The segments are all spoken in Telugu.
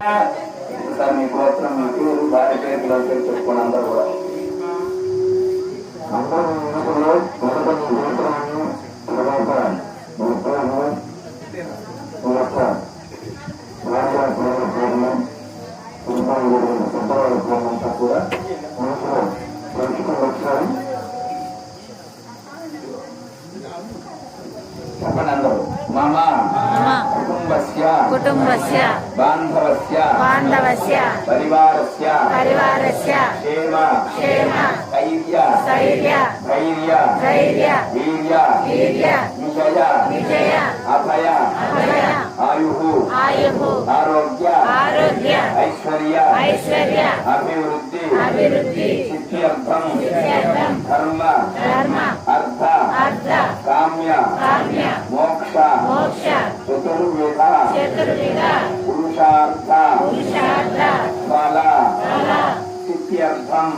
సార్ మీ గోత్రం మీ పేరు భార్య పేరు పిల్లల పేరు చెప్పుకోండి అందరూ కూడా అందరూ ఇందులో మొదట మీ గోత్రాన్ని తర్వాత మీ పేరు తర్వాత భార్య పిల్లల పేర్లు కుటుంబాల గురించి పెద్దవాళ్ళ పేర్లంతా కూడా మనసులో పంచుకుని వచ్చారు చెప్పండి అందరూ మమ కుటుంబస్య కుటుంబస్య బాంధవస్య బాంధవస్య పరివారస్య పరివారస్య క్షేమ క్షేమ ధైర్య స్థైర్య ధైర్య ధైర్య వీర్య వీర్య విజయ విజయ అభయ అభయ ఆయు ఆయు ఆరోగ్య ఆరోగ్య ఐశ్వర్య ఐశ్వర్య అభివృద్ధి అభివృద్ధి సిద్ధ్యర్థం సిద్ధ్యర్థం ధర్మ ధర్మ అర్థ అర్థ కామ్య కామ్య మోక్ష మోక్ష చతుర్వేద చతుర్విధ పురుషార్థ పురుషార్థ ఫల ఫల సిద్ధ్యర్థం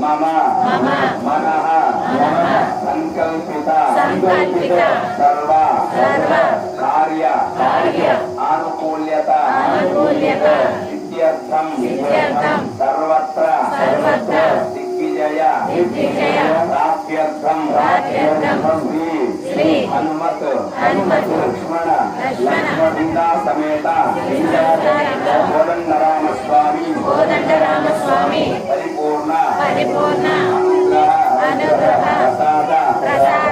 మమ మనః సంకల్పిత సర్వ కార్య ఆనుకూల్యత సిద్ధ్యర్థం సర్వత్ర దిగ్విజయ ప్రాప్యర్థం ప్రాప్యర్థం శ్రీ శ్రీ హనుమత్. లక్ష్మణ. లక్ష్మణ. సమేత. కోదండరామస్వామి కోదండరామస్వామి పరిపూర్ణ. పరిపూర్ణ. అనుగ్రహ. ప్రసాద. ప్రసాద.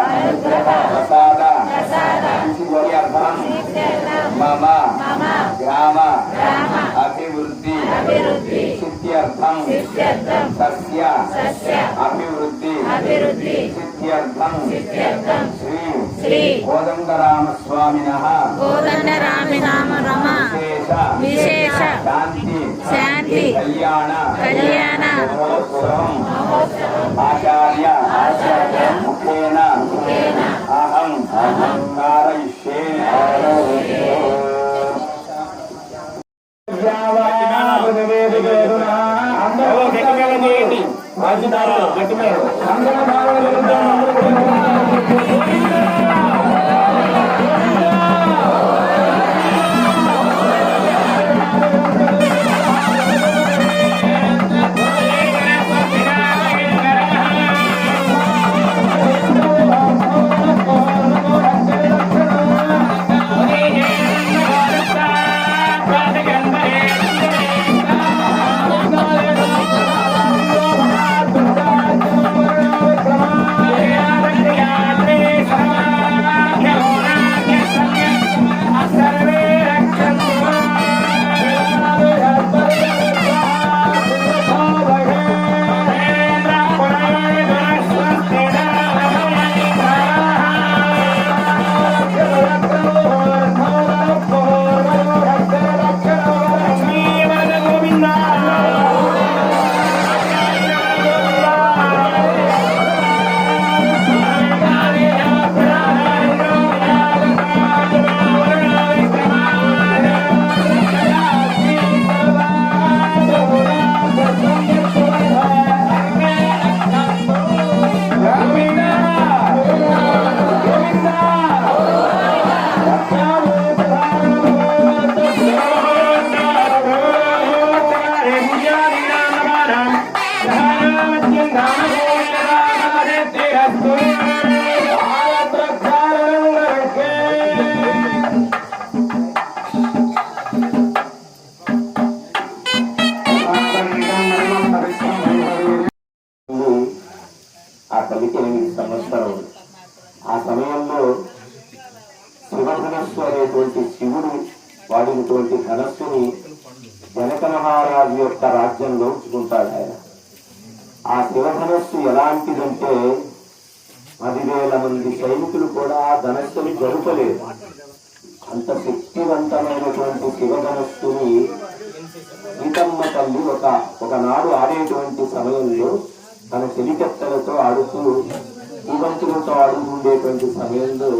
విశేష శాంతి శాంతి కళ్యాణ కళ్యాణ మహోత్సవ మహోత్సవ కర్మణి కర్మణి శ్రీ స్వామి శ్రీ స్వామి పరిపూర్ణ పరిపూర్ణ అనుగ్రహ అనుగ్రహ ప్రసాద ప్రసాద సిద్ధ్యర్థం సిద్ధ్యర్థం మమ మమ గ్రామ గ్రామ అభివృద్ధి అభివృద్ధి సిద్ధ్యర్థం సిద్ధ్యర్థం సస్య సస్య అభివృద్ధి అభివృద్ధి సిద్ధ్యర్థం సిద్ధ్యర్థం శ్రీ శ్రీ కోదండరామస్వామినః కోదండరామి నామ రమ విశేష విశేష శాంతి శాంతి కళ్యాణ కళ్యాణ మహోత్సవం మహోత్సవం ఆచార్య ఆచార్య ముఖేన ముఖేన అహం కారయిష్యే అందరూ చేయండి అందరూ బాగా ఉన్నటువంటి ధనస్సుని జనక మహారాజు యొక్క రాజ్యంలో ఉంచుకుంటాడు ఆయన. ఆ శివధనస్సు ఎలాంటిదంటే పదివేల మంది సైనికులు కూడా ఆ ధనస్సుని జరుపలేదు అంత శక్తివంతమైనటువంటి శివధనస్సుని ఒకనాడు ఆడేటువంటి సమయంలో తన చెలికత్తెలతో ఆడుతూ పూవంతులతో ఆడుతుండేటువంటి సమయంలో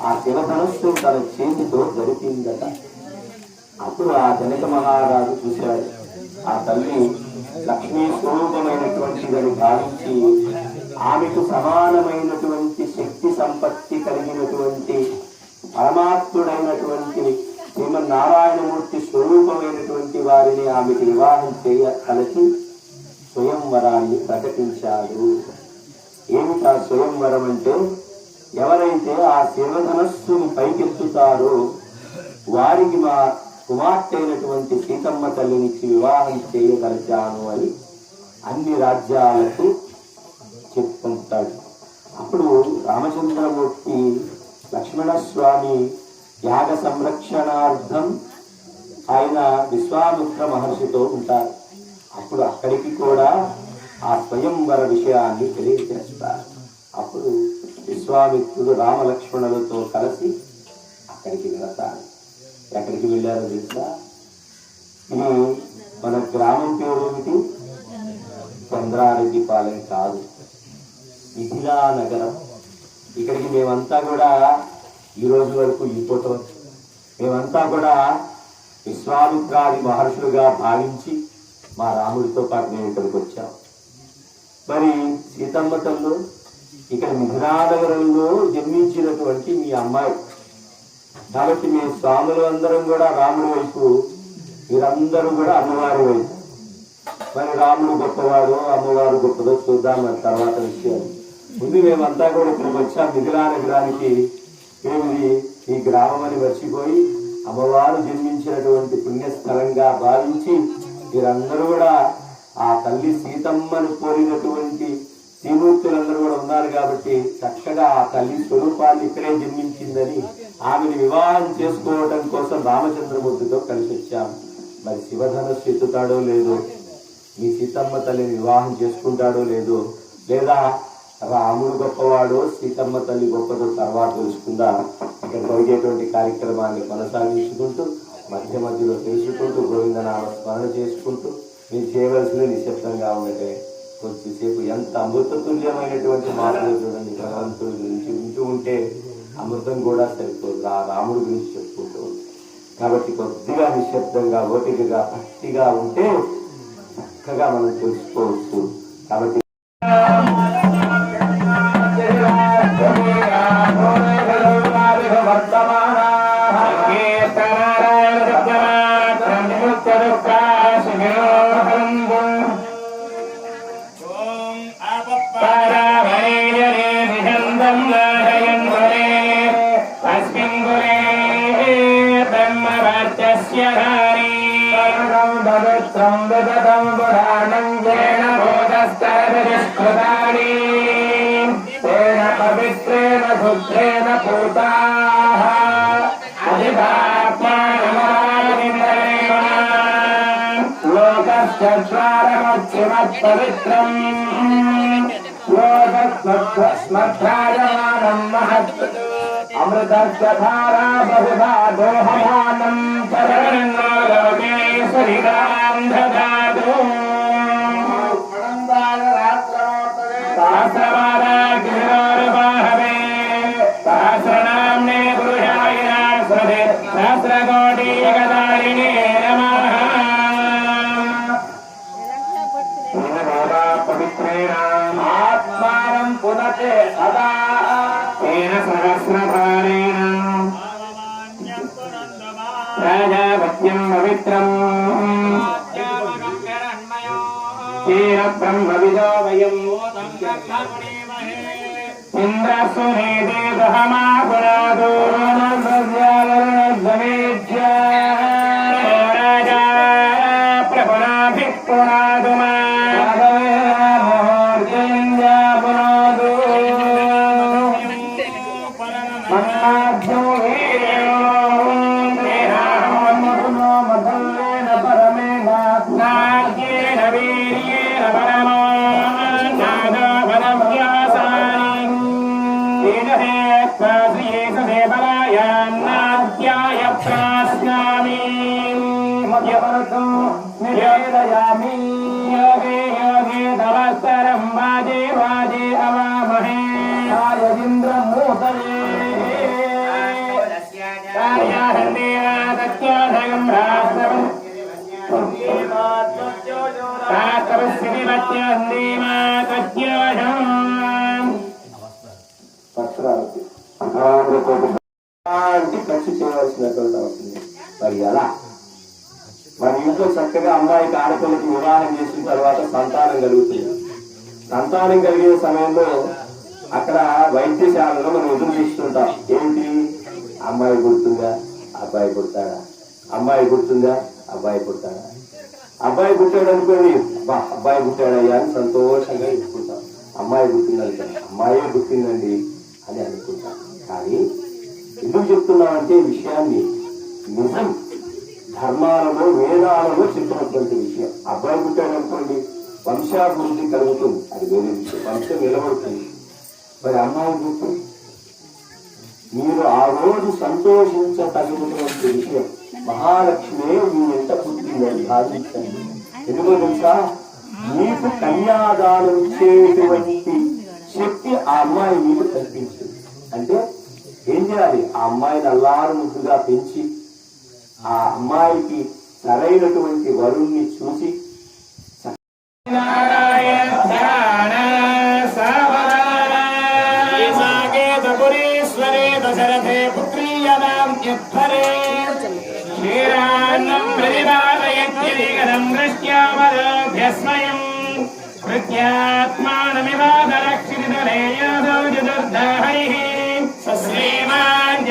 ఆ శివధనస్సు తన చేతితో జరిపిందట. అప్పుడు ఆ జనక మహారాజు చూశాడు. ఆ తల్లి లక్ష్మీ స్వరూపమైనటువంటిదని భావించి ఆమెకు సమానమైనటువంటి శక్తి సంపత్తి కలిగినటువంటి పరమాత్ముడైనటువంటి శ్రీమన్నారాయణమూర్తి స్వరూపమైనటువంటి వారిని ఆమెకు వివాహం చేయ కలిసి స్వయంవరాన్ని ప్రకటించాడు. ఆ స్వయంవరం అంటే? ఎవరైతే ఆ శివధనస్సుని పైకెత్తుతారో వారికి మా కుమార్తె అయినటువంటి సీతమ్మ తల్లినిచ్చి వివాహం చేయగలిచాను అని అన్ని రాజ్యాలకు చెప్పుకుంటాడు అప్పుడు రామచంద్రమూర్తి లక్ష్మణస్వామి యాగ సంరక్షణార్థం ఆయన విశ్వామిత్ర మహర్షితో ఉంటారు. అప్పుడు అక్కడికి కూడా ఆ స్వయంవర విషయాన్ని తెలియజేస్తారు. అప్పుడు విశ్వామిత్రుడు రామలక్ష్మణులతో కలిసి అక్కడికి వెళతారు. ఎక్కడికి వెళ్ళారో తెలుసా? ఇది మన గ్రామం పేరు ఏమిటి? చంద్రారెడ్డి పాలెం కాదు. మిథిలా నగరం ఇక్కడికి మేమంతా కూడా ఈ రోజు వరకు ఈ మేమంతా కూడా విశ్వామిత్రాది మహర్షులుగా భావించి మా రాముడితో పాటు మేము ఇక్కడికి వచ్చాం. మరి సీతమ్మ తల్లు ఇక్కడ మిథిలానగరంలో జన్మించినటువంటి మీ అమ్మాయి కాబట్టి మీ స్వాములు అందరం కూడా రాముడి వైపు మీరందరూ కూడా అమ్మవారి వైపు. మరి రాముడు గొప్పవాడు అమ్మవారు గొప్పదో చూద్దాం మరి తర్వాత విషయాలు ముందు మేమంతా కూడా ఇక్కడికి వచ్చాం. మిథిలా నగరానికి ఏమిది? ఈ గ్రామం అని మర్చిపోయి అమ్మవారు జన్మించినటువంటి పుణ్యస్థలంగా భావించి మీరందరూ కూడా ఆ తల్లి సీతమ్మను కోరినటువంటి శ్రీమూర్తులందరూ కూడా ఉన్నారు కాబట్టి చక్కగా ఆ తల్లి స్వరూపాన్ని ఇక్కడే జన్మించిందని ఆమెను వివాహం చేసుకోవటం కోసం రామచంద్రమూర్తితో కలిసి వచ్చాం మరి శివధనస్సు ఎత్తుతాడో లేదో మీ సీతమ్మ తల్లిని వివాహం చేసుకుంటాడో లేదో లేదా రాముడు గొప్పవాడో సీతమ్మ తల్లి గొప్పదో తర్వాత తెలుసుకుందా? ఇక్కడ జరిగేటువంటి కార్యక్రమాన్ని కొనసాగించుకుంటూ మధ్య మధ్యలో తెలుసుకుంటూ గోవిందనామ స్మరణ చేసుకుంటూ మీరు చేయవలసింది నిశ్శబ్దంగా ఉండటే కొద్దిసేపు ఎంత అమృతతుల్యమైనటువంటి మాటలు చూడండి భగవంతుడి గురించి వింటూ ఉంటే అమృతం కూడా సరిపోదు. ఆ రాముడి గురించి చెప్పుకుంటూ కాబట్టి కొద్దిగా నిశ్శబ్దంగా ఓపికగా భక్తిగా ఉంటే చక్కగా మనం తెలుసుకోవచ్చు. కాబట్టి శుద్ధేన పూతాః అధిపాత్మానమాదింద్రేణ లోకశ్చత్వారమచ్చిమత్పవిత్రం లోకస్మద్ధాయమానం మహత్ అమృతధారా బహుధా దోహమానం చరణలోకే శరీరాం దదాతు సహస్రవారాగ్నిరోరుబాహవే ఆత్మానం పునతే సదా తేన సహస్రపారేణ రాజాపత్యం పవిత్రం తేన బ్రహ్మవిదో వయం ఇంద్రసునేదే దహమా పురాదో Yeah, but I. అనుమానం కలిగే సమయంలో అక్కడ వైద్యశాలలో మనం ఎదురు చూస్తుంటాం. ఏంటి? అమ్మాయి పుడుతుందా అబ్బాయి పుడతాడా? అమ్మాయి పుడుతుందా? అబ్బాయి పుడతాడా? అబ్బాయి పుట్టాడు అనుకోండి బా అబ్బాయి పుట్టాడయ్యా అని సంతోషంగా ఇచ్చుకుంటాం అమ్మాయి పుట్టిందంట అమ్మాయే పుట్టిందండి అని అనుకుంటాం. కానీ ఎందుకు చెప్తున్నామంటే విషయాన్ని నిజం ధర్మాలలో వేదాలలో చెప్పినటువంటి విషయం. అబ్బాయి పుట్టాడు అనుకోండి వంశాభివృద్ధి కలుగుతుంది అది వేరే వంశం నిలబడుతుంది మరి అమ్మాయి గుర్తు మీరు ఆ రోజు సంతోషించదగినటువంటి విషయం. మహాలక్ష్మి మీ ఎంత పుట్టిందని భావించండి. ఎందుకో తెలుసా? మీకు కన్యాదానం చేసేటువంటి శక్తి ఆ అమ్మాయి మీకు కల్పించింది అంటే ఏం చేయాలి? ఆ అమ్మాయిని అల్లారు ముద్దుగా పెంచి ఆ అమ్మాయికి సరైనటువంటి వరుణ్ణి చూసి కృత్యాత్మానమివాదరక్షితలేయాదో చతుర్దాహైః సశ్రీమాన్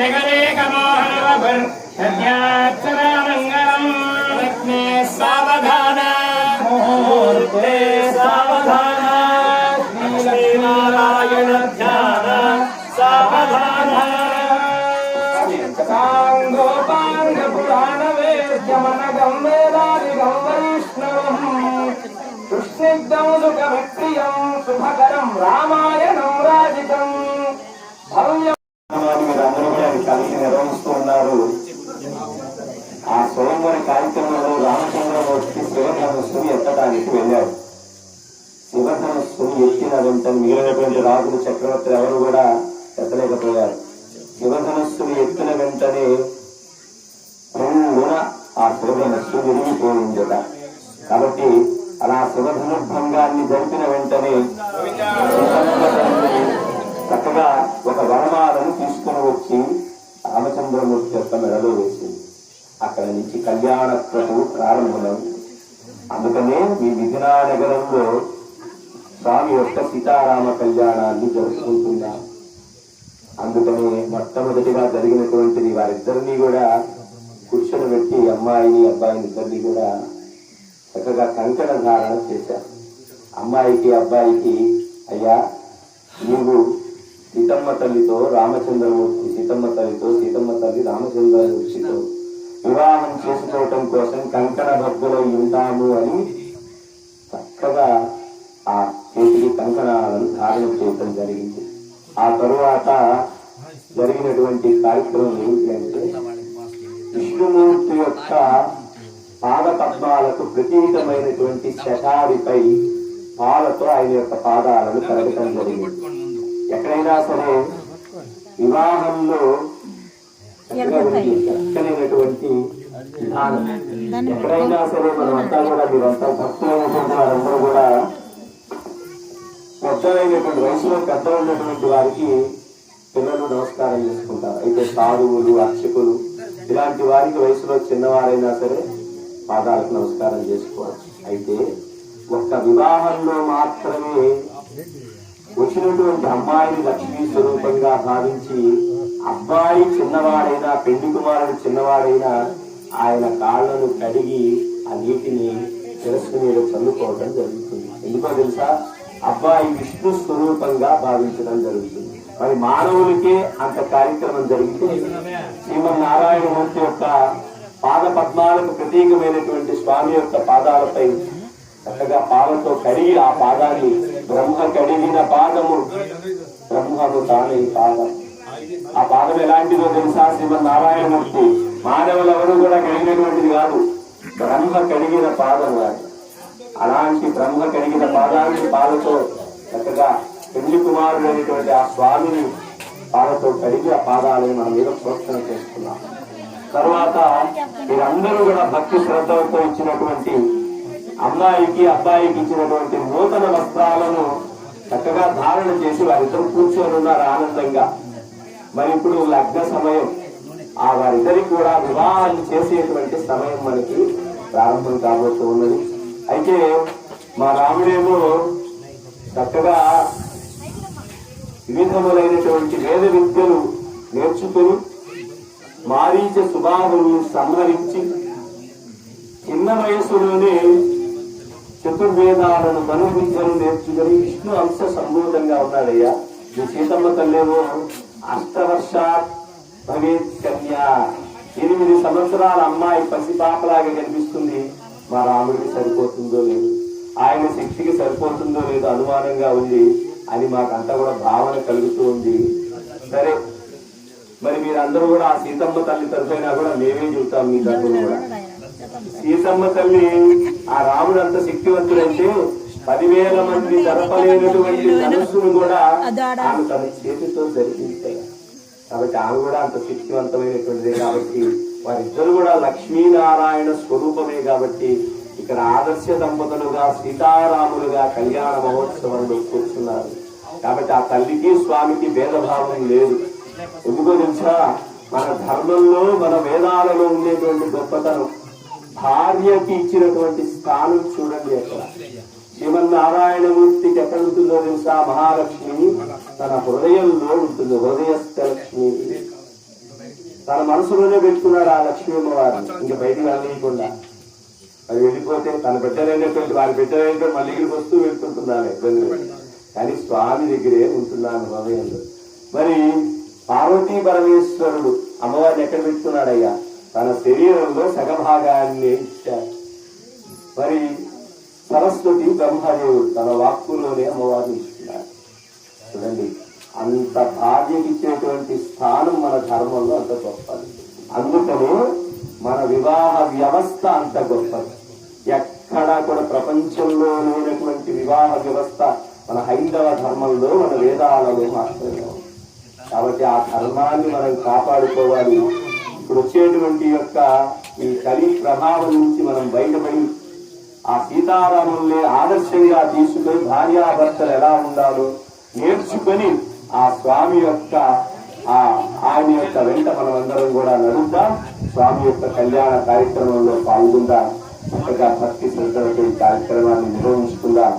రామాయణం రాజితం. కలిసి నిర్వహిస్తూ ఉన్నారు ఆ స్వయంవర కార్యక్రమంలో రామచంద్రమూర్తి శివధనుస్సుని ఎత్తడానికి వెళ్ళారు శివధనుస్సుని ఎత్తిన వెంటనే మిగిలినటువంటి రాజులు చక్రవర్తులు ఎవరు కూడా ఎత్తలేకపోయారు. శివధనుస్సుని ఎత్తిన వెంటనే ఆ శివధనుస్సు విరిగిపోయిందట. కాబట్టి అలా శివధనుర్భంగాన్ని జరిపిన వెంటనే చక్కగా ఒక వరమాలను తీసుకుని వచ్చి రామచంద్రమూర్తి యొక్క మెడలో వేసింది అక్కడ నుంచి కళ్యాణ ప్రభు ప్రారంభం అందుకనే ఈ విఘ్నానగరంలో స్వామి యొక్క సీతారామ కళ్యాణాన్ని జరుపుకుంటున్నాం అందుకనే మొట్టమొదటిగా జరిగినటువంటిది వారిద్దరినీ కూడా కూర్చొని పెట్టి అమ్మాయిని అబ్బాయిని ఇద్దరిని కూడా చక్కగా కంకణ ధారణ చేశారు అమ్మాయికి అబ్బాయికి అయ్యా నువ్వు సీతమ్మ తల్లితో రామచంద్రమూర్తి సీతమ్మ తల్లితో సీతమ్మ తల్లి రామచంద్రమూర్తితో వివాహం చేసుకోవటం కోసం కంకణ భక్తులై ఉంటాము అని చక్కగా ఆ చేతికి కంకణాలను ధారణ చేయటం జరిగింది. ఆ తరువాత జరిగినటువంటి కార్యక్రమం ఏంటి అంటే విష్ణుమూర్తి యొక్క పాదపద్మాలకు ప్రతీతమైనటువంటి ప్రతీకమైనటువంటి పాలతో ఆయన యొక్క పాదాలను కలగటం జరిగింది. ఎక్కడైనా సరే వివాహంలో చక్కనైనటువంటి విధానం. ఎక్కడైనా సరే మనం అంతా కూడా మీరంతా భక్తులైనటువంటి వారందరూ కూడా పెద్దలైనటువంటి వయసులో పెద్దలైనటువంటి వారికి పిల్లలు నమస్కారం చేసుకుంటారు. అయితే సాధువులు అర్చకులు ఇలాంటి వారికి వయసులో చిన్నవారైనా సరే పాదాలకు నమస్కారం చేసుకోవచ్చు. అయితే ఒక్క వివాహంలో మాత్రమే వచ్చినటువంటి అమ్మాయిని లక్ష్మీ స్వరూపంగా భావించి అబ్బాయి చిన్నవాడైనా పెళ్ళి కుమారుడు చిన్నవాడైనా ఆయన కాళ్ళను కడిగి ఆ నీటిని శిరస్సు మీద చల్లుకోవడం జరుగుతుంది. ఎందుకో తెలుసా? అబ్బాయి విష్ణు స్వరూపంగా భావించడం జరుగుతుంది. మరి మానవులకే అంత కార్యక్రమం జరిగితే శ్రీమన్నారాయణమూర్తి యొక్క పాదపద్మాలకు ప్రతీకమైనటువంటి స్వామి యొక్క పాదాలపై చక్కగా పాలతో కడిగి ఆ పాదాన్ని బ్రహ్మ కడిగిన పాదము. బ్రహ్మము తానే పాదం. ఆ పాదం ఎలాంటిదో తెలుసా? శ్రీమన్నారాయణమూర్తి మానవులెవరూ కూడా కడిగినటువంటిది కాదు. బ్రహ్మ కడిగిన పాదం కాదు అలాంటి బ్రహ్మ కడిగిన పాదాన్ని పాలతో చక్కగా పెళ్ళి కుమారుడు అనేటువంటి ఆ స్వామిని పాలతో కడిగి ఆ పాదాలను మన మీద ప్రోక్షణ చేసుకున్నాం. తర్వాత మీరందరూ కూడా భక్తి శ్రద్ధలతో ఇచ్చినటువంటి అమ్మాయికి అబ్బాయికి ఇచ్చినటువంటి నూతన వస్త్రాలను చక్కగా ధారణ చేసి వారిద్దరు కూర్చొని ఉన్నారు ఆనందంగా. మరి ఇప్పుడు లగ్న సమయం. ఆ వారిద్దరికి కూడా వివాహాలు చేసేటువంటి సమయం మనకి ప్రారంభం కాబోతూ ఉన్నది. అయితే మా రాముడేమో చక్కగా వివిధములైనటువంటి వేద విద్యలు నేర్చుకుని మారీచ సుబాహుల్ని సంహరించి చిన్న వయసులోనే చతుర్వేదాలను మను నేర్చుకుని విష్ణు అంశ సంభూతంగా ఉన్నాడయ్యా. మీ సీతమ్మ తల్లేమో అష్టవర్షాత్ భవేత్ కన్యా. ఎనిమిది సంవత్సరాల అమ్మాయి పసిపాపలాగా కనిపిస్తుంది. మా రాముడికి సరిపోతుందో లేదు. ఆయన శక్తికి సరిపోతుందో లేదో అనుమానంగా ఉంది. అని మాకంతా కూడా భావన కలుగుతూ ఉంది. సరే మరి మీరందరూ కూడా ఆ సీతమ్మ తల్లి తరఫైనా కూడా మేమే చెబుతాం మీ తరఫున కూడా? సీతమ్మ తల్లి ఆ రాముడు అంత శక్తివంతుడంటే పదివేల మంది జరపలేనటువంటి ధనుస్సును కూడా ఆమె తన చేతితో జరిపించాయి. కాబట్టి ఆమె కూడా అంత శక్తివంతమైనటువంటిదే కాబట్టి వారిద్దరు కూడా లక్ష్మీనారాయణ స్వరూపమే కాబట్టి ఇక్కడ ఆదర్శ దంపతులుగా సీతారాములుగా కళ్యాణ మహోత్సవంలో కూర్చున్నారు కాబట్టి ఆ తల్లికి స్వామికి భేదభావం లేదు. ఎందుకో తెలుసా మన ధర్మంలో మన వేదాలలో ఉండేటువంటి గొప్పతనం. భార్యకి ఇచ్చినటువంటి స్థానం చూడండి అక్కడ. శ్రీమన్నారాయణమూర్తికి ఎక్కడ ఉంటుందో తెలుసా? మహాలక్ష్మి తన హృదయంలో ఉంటుంది. హృదయస్థ లక్ష్మి తన మనసులోనే పెట్టుకున్నాడు ఆ లక్ష్మీ అమ్మవారు. ఇంకా బయటికి వెళ్ళకుండా అది వెళ్ళిపోతే తన బిడ్డలైనటువంటి వారి బిడ్డలైనటువంటి మళ్ళీ వస్తూ వెళ్తుంటున్నాను ఇబ్బంది కానీ స్వామి దగ్గరే ఉంటున్నాను హృదయంలో. మరి పార్వతీ పరమేశ్వరుడు అమ్మవారిని ఎక్కడ పెట్టుకున్నాడయ్యా? తన శరీరంలో సగభాగాన్ని ఇచ్చాడు. మరి సరస్వతి బ్రహ్మదేవుడు తన వాక్కులోనే అమ్మవారిని ఇస్తున్నాడు చూడండి అంత భార్యకి ఇచ్చేటువంటి స్థానం మన ధర్మంలో అంత గొప్పది. అందుకనే మన వివాహ వ్యవస్థ అంత గొప్పది. ఎక్కడా కూడా ప్రపంచంలో లేనటువంటి వివాహ వ్యవస్థ మన హైందవ ధర్మంలో మన వేదాలలో మాత్రమే ఉంది. కాబట్టి ఆ ధర్మాన్ని మనం కాపాడుకోవాలి. ఇప్పుడు వచ్చేటువంటి యొక్క ఈ కలి ప్రభావం నుంచి మనం బయటపడి ఆ సీతారాముల్ని ఆదర్శంగా తీసుకొని భార్యాభర్తలు ఎలా ఉండాలో నేర్చుకొని ఆ స్వామి యొక్క ఆ ఆయన యొక్క వెంట మనమందరం కూడా నడుద్దాం. స్వామి యొక్క కళ్యాణ కార్యక్రమంలో పాల్గొందాం. చక్కగా భక్తి శ్రద్ధలతో ఈ కార్యక్రమాన్ని నిర్వహించుకుందాం.